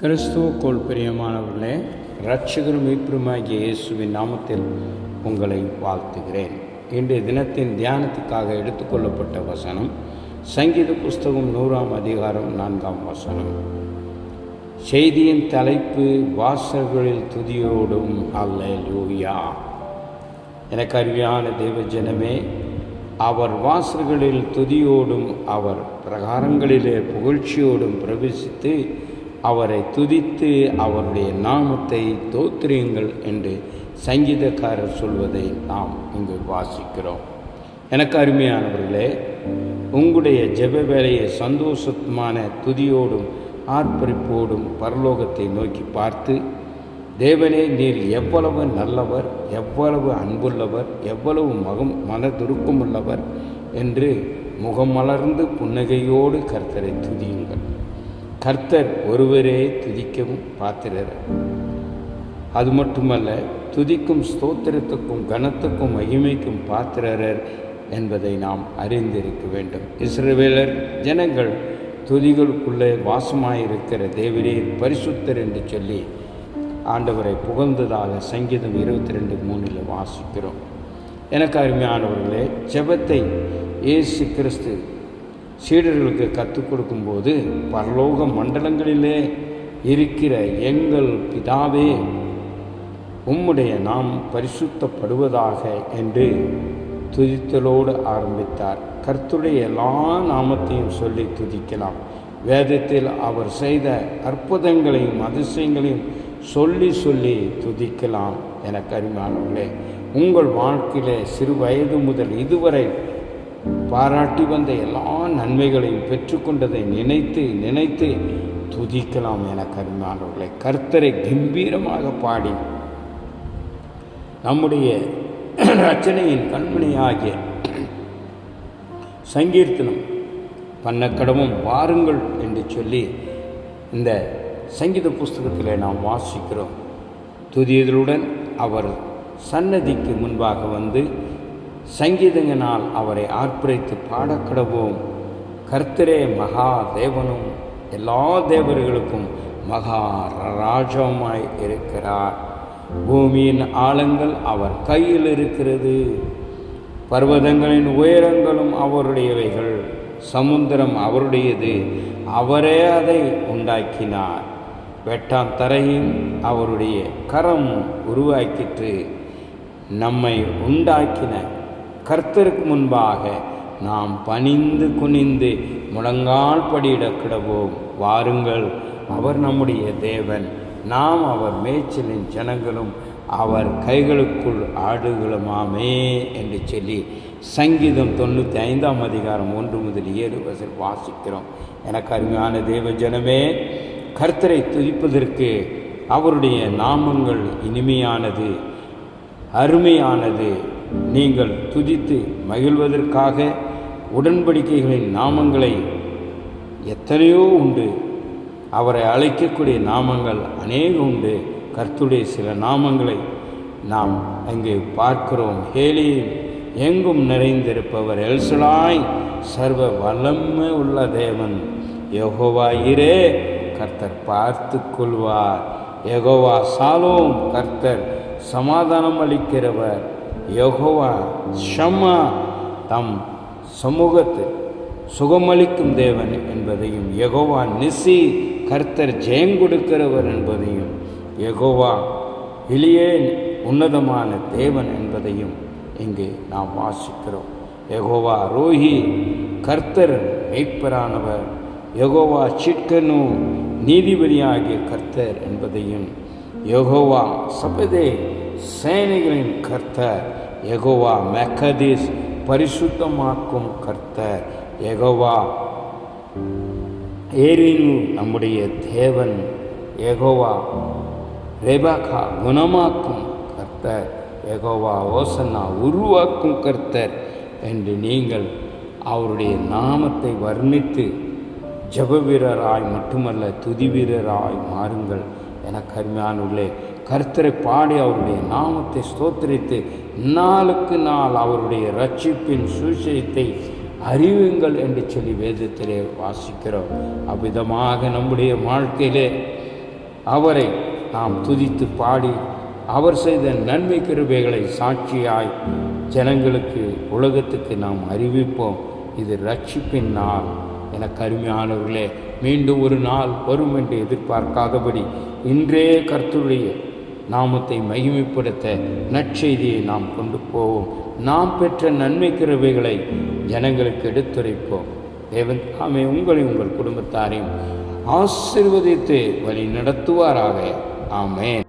கிறிஸ்துவுக்குள் பிரியமானவர்களே ரட்சகரும் மீட்புமாகிய இயேசுவின் நாமத்தில் உங்களை வாழ்த்துகிறேன். இன்றைய தினத்தின் தியானத்துக்காக எடுத்துக்கொள்ளப்பட்ட வசனம் சங்கீத புஸ்தகம் நூறாம் அதிகாரம் நான்காம் வசனம். செய்தியின் தலைப்பு வாசல்களில் துதியோடும் அல்ல லூயா எனக்கு அருமையான தேவஜனமே அவர் வாசல்களில் துதியோடும் அவர் பிரகாரங்களிலே புகழ்ச்சியோடும் பிரவேசித்து அவரை துதித்து அவருடைய நாமத்தை தோத்திரியுங்கள் என்று சங்கீதக்காரர் சொல்வதை நாம் இங்கு வாசிக்கிறோம். எனக்கு அருமையானவர்களே உங்களுடைய ஜெப வேலையை சந்தோஷமான துதியோடும் ஆர்ப்பரிப்போடும் பரலோகத்தை நோக்கி பார்த்து தேவனே நீர் எவ்வளவு நல்லவர் எவ்வளவு அன்புள்ளவர் எவ்வளவு மகம் மனதுருக்கமுள்ளவர் என்று முகமலர்ந்து புன்னகையோடு கர்த்தரை துதியுங்கள். கர்த்தர் ஒருவரே துதிக்கவும் பாத்திரர். அது மட்டுமல்ல துதிக்கும் ஸ்தோத்திரத்துக்கும் கனத்துக்கும் மகிமைக்கும் பாத்திரர் என்பதை நாம் அறிந்திருக்க வேண்டும். இஸ்ரவேலர் ஜனங்கள் துதிகளுக்குள்ளே வாசமாயிருக்கிற தேவரீர் பரிசுத்தர் என்று சொல்லி ஆண்டவரை புகழ்ந்ததாக சங்கீதம் இருபத்தி ரெண்டு மூணில் வாசிக்கிறோம். எனக்கு அருமையானவர்களே ஜெபத்தை இயேசு கிறிஸ்து சீடர்களுக்கு கற்றுக் கொடுக்கும்போது பரலோக மண்டலங்களிலே இருக்கிற எங்கள் பிதாவே உம்முடைய நாம் பரிசுத்தப்படுவதாக என்று துதித்தலோடு ஆரம்பித்தார். கர்த்துடைய எல்லா நாமத்தையும் சொல்லி துதிக்கலாம். வேதத்தில் அவர் செய்த அற்புதங்களையும் அதிசயங்களையும் சொல்லி சொல்லி துதிக்கலாம் என கரிமானவர்களே உங்கள் வாழ்க்கையிலே சிறு வயது முதல் இதுவரை பாராட்டி வந்த எல்லா நன்மைகளையும் பெற்றுக்கொண்டதை நினைத்து நினைத்து துதிக்கலாம் என கருமானவர்களை. கர்த்தரை கம்பீரமாக பாடி நம்முடைய ரச்சனையின் கண்மணியாகிய சங்கீர்த்தனம் பண்ணக்கடமும் வாருங்கள் என்று சொல்லி இந்த சங்கீத புஸ்தகத்தில் நாம் வாசிக்கிறோம். துதியதலுடன் அவர் சன்னதிக்கு முன்பாக வந்து சங்கீதங்கனால் அவரை ஆர்ப்பரித்து பாடக்கடவோம். கர்த்தரே மகா தேவனும் எல்லா தேவர்களுக்கும் மகா ராஜமாய் இருக்கிறார். பூமியின் ஆழங்கள் அவர் கையில் இருக்கிறது. பர்வதங்களின் உயரங்களும் அவருடையவைகள். சமுத்திரம் அவருடையது. அவரே அதை உண்டாக்கினார். வெட்டாம் தரையும் அவருடைய கரம் உருவாக்கிற்று. நம்மை உண்டாக்கின கர்த்தருக்கு முன்பாக நாம் பணிந்து குனிந்து முழங்கால் படியிட கிடவோம் வாருங்கள் அவர் நம்முடைய தேவன். நாம் அவர் மேய்ச்சலின் ஜனங்களும் அவர் கைகளுக்குள் ஆடுகளுமாமே என்று சொல்லி சங்கீதம் தொண்ணூற்றி ஐந்தாம் அதிகாரம் ஒன்று முதல் ஏழு வசல் வாசிக்கிறோம். எனக்கு அருமையான தேவ ஜனமே கர்த்தரை துதிப்பதற்கு அவருடைய நாமங்கள் இனிமையானது அருமையானது. நீங்கள் துதித்து மகிழ்வதற்காக உடன்படிக்கைகளின் நாமங்களை எத்தனையோ உண்டு. அவரை அழைக்கக்கூடிய நாமங்கள் அநேகம் உண்டு. கர்த்துடைய சில நாமங்களை நாம் அங்கே பார்க்கிறோம். ஹேலியில் எங்கும் நிறைந்திருப்பவர் எல்சலாய் சர்வ வல்லமை உள்ள தேவன். யகோவா கர்த்தர் பார்த்து கொள்வார். யகோவா சாலோம் கர்த்தர் சமாதானம் அளிக்கிறவர் யகோவா ஷம்மா தம் சமூகத்து சுகமளிக்கும் தேவன் என்பதையும் யகோவா நிசி கர்த்தர் ஜெயம் கொடுக்கிறவர் என்பதையும் யகோவா இலியே உன்னதமான தேவன் என்பதையும் இங்கு நாம் வாசிக்கிறோம். யகோவா ரோஹி கர்த்தர் மெய்ப்பரானவர் யகோவா சிட்கனு நீதிபதியாகிய கர்த்தர் என்பதையும் யகோவா சபதே சேனைகளின் கர்த்தர் எகோவா மெக்கதீஸ் பரிசுத்தமாக்கும் கர்த்தர் யகோவா. ஏரினு நம்முடைய தேவன் யகோவா. ரெபாக்கா குணமாக்கும் கர்த்தர் எகோவா ஓசனா உருவாக்கும் கர்த்தர் என்று நீங்கள் அவருடைய நாமத்தை வர்ணித்து ஜப வீரராய் மட்டுமல்ல துதி வீரராய் மாறுங்கள் என கருமையானுள்ளே கர்த்தரை பாடி அவருடைய நாமத்தை ஸ்தோத்திரித்து நாளுக்கு நாள் அவருடைய ரட்சிப்பின் சுவிசேஷத்தை அறிவுங்கள் என்று சொல்லி வேதத்திலே வாசிக்கிறோம். அவ்விதமாக நம்முடைய வாழ்க்கையிலே அவரை நாம் துதித்து பாடி அவர் செய்த நன்மை கிருபைகளை சாட்சியாய் ஜனங்களுக்கு உலகத்துக்கு நாம் அறிவிப்போம். இது ரட்சிப்பின் நாள். என கருமையானவர்களே மீண்டும் ஒரு நாள் வரும் என்று எதிர்பார்க்காதபடி இன்றே கர்த்தருடைய நாமத்தை மகிமைப்படுத்த நற்செய்தியை நாம் கொண்டு போவோம். நாம் பெற்ற நன்மை கிருவைகளை ஜனங்களுக்கு எடுத்துரைப்போம். தேவன் தாமே உங்களை உங்கள் குடும்பத்தாரையும் ஆசிர்வதித்து வழி நடத்துவாராக ஆமேன்.